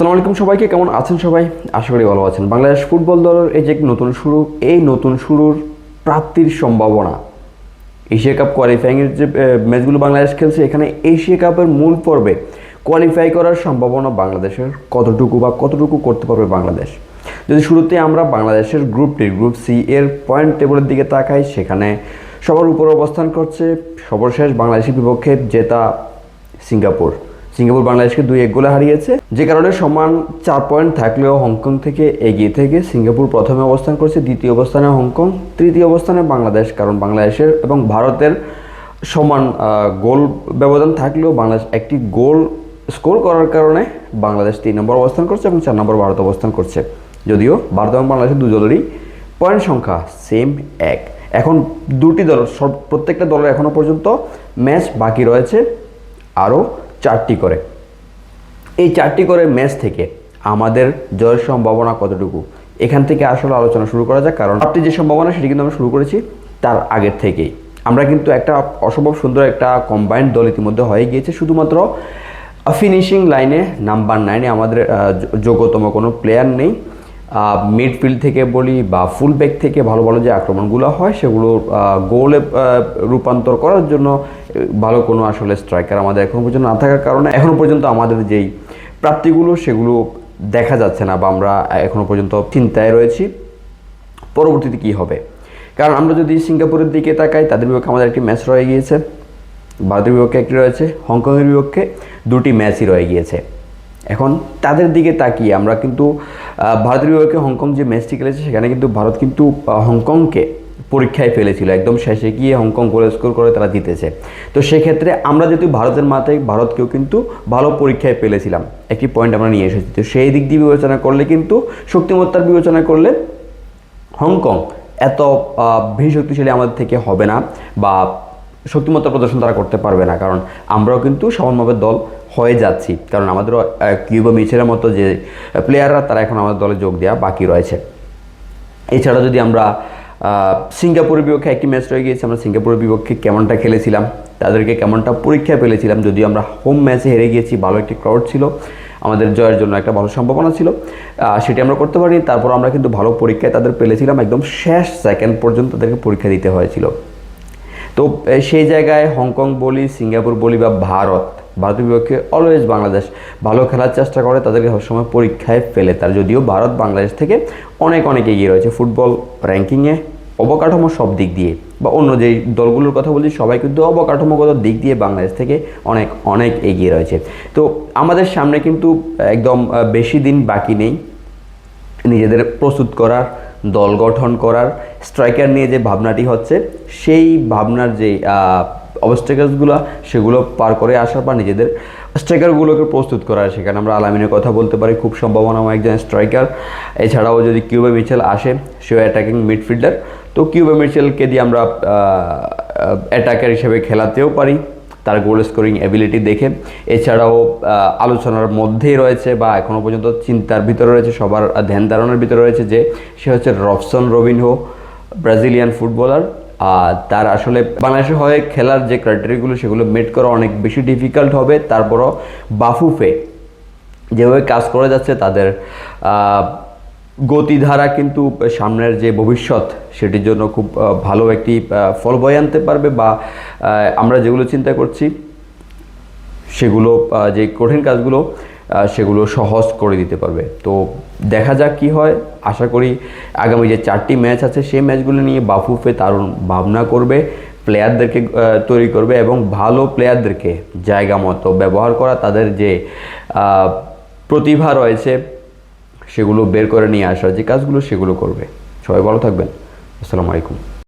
আসসালামু আলাইকুম সবাইকে, কেমন আছেন সবাই? আশা করি ভালো আছেন। বাংলাদেশ ফুটবল দলের এই যে নতুন শুরু, এই নতুন শুরুর প্রাপ্তির সম্ভাবনা, এশিয়া কাপ কোয়ালিফাইংয়ের যে ম্যাচগুলো বাংলাদেশ খেলছে, এখানে এশিয়া কাপের মূল পর্বে কোয়ালিফাই করার সম্ভাবনা বাংলাদেশের কতটুকু বা কতটুকু করতে পারবে বাংলাদেশ? যদি শুরুতে আমরা বাংলাদেশের গ্রুপটি গ্রুপ সি এর পয়েন্ট টেবিলের দিকে তাকাই, সেখানে সবার উপরে অবস্থান করছে সর্বশেষ বাংলাদেশের বিপক্ষে জেতা সিঙ্গাপুর। সিঙ্গাপুর বাংলাদেশকে দুই এক গোলে হারিয়েছে। যে কারণে সমান চার পয়েন্ট থাকলেও হংকং থেকে এগিয়ে থেকে সিঙ্গাপুর প্রথমে অবস্থান করছে, দ্বিতীয় অবস্থানে হংকং, তৃতীয় অবস্থানে বাংলাদেশ। কারণ বাংলাদেশের এবং ভারতের সমান গোল ব্যবধান থাকলেও বাংলাদেশ একটি গোল স্কোর করার কারণে বাংলাদেশ তিন নম্বর অবস্থান করছে এবং চার নম্বর ভারত অবস্থান করছে। যদিও ভারত এবং বাংলাদেশের দু দলেরই পয়েন্ট সংখ্যা সেম এক। এখন দুটি দল, সব প্রত্যেকটা দলের এখনও পর্যন্ত ম্যাচ বাকি রয়েছে। আরও চারটি করে। এই চারটি করে ম্যাচ থেকে আমাদের জয়ের সম্ভাবনা কতটুকু? এখান থেকে আসলে আলোচনা শুরু করা যাক, কারণ আপনি যে সম্ভাবনা সেটি কিন্তু আমরা শুরু করেছি তার আগের থেকেই। আমরা কিন্তু একটা অসম্ভব সুন্দর একটা কম্বাইন্ড দল ইতিমধ্যে হয়ে গিয়েছে, শুধুমাত্র ফিনিশিং লাইনে নাম্বার নাইনে আমাদের যোগ্যতম কোনো প্লেয়ার নেই। মিডফিল্ড থেকে বলি বা ফুল ব্যাক থেকে ভালো ভালো যে আক্রমণগুলো হয়, সেগুলো গোলে রূপান্তর করার জন্য ভালো কোনো আসলে স্ট্রাইকার আমাদের এখনও পর্যন্ত না থাকার কারণে এখনও পর্যন্ত আমাদের যেই প্রাপ্তিগুলো, সেগুলো দেখা যাচ্ছে না বা আমরা এখনও পর্যন্ত চিন্তায় রয়েছি। পরবর্তীতে কি হবে? কারণ আমরা যদি সিঙ্গাপুরের দিকে তাকাই, তাদের বিপক্ষে আমাদের একটি ম্যাচ রয়ে গিয়েছে। ভারতের বিপক্ষে একটি রয়েছে, হংকংয়ের বিপক্ষে দুটি ম্যাচই রয়ে গিয়েছে। এখন তাদের দিকে তাকিয়ে আমরা কিন্তু ভারতের বিপক্ষে হংকং যে ম্যাচটি খেলেছে, সেখানে কিন্তু ভারত কিন্তু হংকংকে পরীক্ষায় ফেলেছিল। একদম শেষে গিয়ে হংকং গোল স্কোর করে তারা জিতেছে। তো সেক্ষেত্রে আমরা যেহেতু ভারতের মাথায়, ভারতকেও কিন্তু ভালো পরীক্ষায় ফেলেছিলাম। একটি পয়েন্ট আমরা নিয়ে এসেছি। তো সেই দিক দিয়ে বিবেচনা করলে কিন্তু, শক্তিমত্তার বিবেচনা করলে হংকং এত বেশি শক্তিশালী আমাদের থেকে হবে না বা শক্তিমত্তা প্রদর্শন তারা করতে পারবে না। কারণ আমরাও কিন্তু সমানভাবে দল হয়ে যাচ্ছি। কারণ আমাদেরও আহ, কিউবা মিচেলের মতো যে প্লেয়াররা তারা এখন আমাদের দলে যোগ দেওয়া বাকি রয়েছে। এছাড়া যদি আমরা সিঙ্গাপুরের বিপক্ষে একটি ম্যাচ রয়ে গিয়েছে আমরা সিঙ্গাপুরের বিপক্ষে কেমনটা খেলেছিলাম তাদেরকে কেমনটা পরীক্ষা পেলেছিলাম যদিও আমরা হোম ম্যাচে হেরে গিয়েছি ভালো একটি ক্রাউড ছিল আমাদের জয়ের জন্য একটা ভালো সম্ভাবনা ছিল সেটি আমরা করতে পারি তারপর আমরা কিন্তু ভালো পরীক্ষায় তাদের পেলেছিলাম একদম শেষ সেকেন্ড পর্যন্ত তাদেরকে পরীক্ষা দিতে হয়েছিল। তো সেই জায়গায় হংকং বলি সিঙ্গাপুর বলি বা ভারত ভারতের বিপক্ষে অলওয়েজ বাংলাদেশ ভালো খেলার চেষ্টা করে, তাদেরকে সবসময় পরীক্ষায় ফেলে তার। যদিও ভারত বাংলাদেশ থেকে অনেক অনেক এগিয়ে রয়েছে ফুটবল র্যাঙ্কিংয়ে অবকাঠামো সব দিক দিয়ে বা অন্য যেই দলগুলোর কথা বলছি, সবাই কিন্তু অবকাঠামোগত দিক দিয়ে বাংলাদেশ থেকে অনেক অনেক এগিয়ে রয়েছে। তো আমাদের সামনে কিন্তু একদম বেশি দিন বাকি নেই। নিজেদের প্রস্তুত করার, দল গঠন করার স্ট্রাইকার নিয়ে যে ভাবনাটি হচ্ছে, সেই ভাবনার যে অবস্টেকালসগুলো সেগুলো পার করে আসার পর নিজেদের স্ট্রাইকারগুলোকে প্রস্তুত করার সেখানে আমরা আলামিনের কথা বলতে পারি, খুব সম্ভাবনাময় একজন স্ট্রাইকার এছাড়াও যদি কিউবে মিচেল আসে সেও অ্যাটাকিং মিডফিল্ডার তো কিউবে মিচেলকে দিয়ে আমরা অ্যাটাকার হিসেবে খেলাতেও পারি, তার গোল স্কোরিং অ্যাবিলিটি দেখে। এছাড়াও আলোচনার মধ্যেই রয়েছে বা এখনও পর্যন্ত চিন্তার ভিতরে রয়েছে, সবার ধ্যান ধারণার ভিতরে রয়েছে যে সে হচ্ছে রবসন রবিনহো, ব্রাজিলিয়ান ফুটবলার। তার আসলে বাংলাদেশের হয়ে খেলার যে ক্রাইটেরিয়াগুলো সেগুলো মেট করা অনেক বেশি ডিফিকাল্ট হবে। তারপরও বাফুফে যেভাবে কাজ করে যাচ্ছে, তাদের গতিধারা কিন্তু সামনের যে ভবিষ্যৎ, সেটির জন্য খুব ভালো একটি ফল বয়ে আনতে পারবে বা আমরা যেগুলো চিন্তা করছি, সেগুলো যে কঠিন কাজগুলো সেগুলো সহজ করে দিতে পারবে। তো দেখা যাক কি হয়। আশা করি আগামী যে চারটি ম্যাচ আছে, সেই ম্যাচগুলো নিয়ে বাফুফে দারুণ ভাবনা করবে, প্লেয়ারদেরকে তৈরি করবে এবং ভালো প্লেয়ারদেরকে জায়গা মতো ব্যবহার করা, তাদের যে প্রতিভা রয়েছে, সেগুলো বের করে নিয়ে আসার যে কাজগুলো, সেগুলো করবে। সবাই ভালো থাকবেন। আসসালামু আলাইকুম।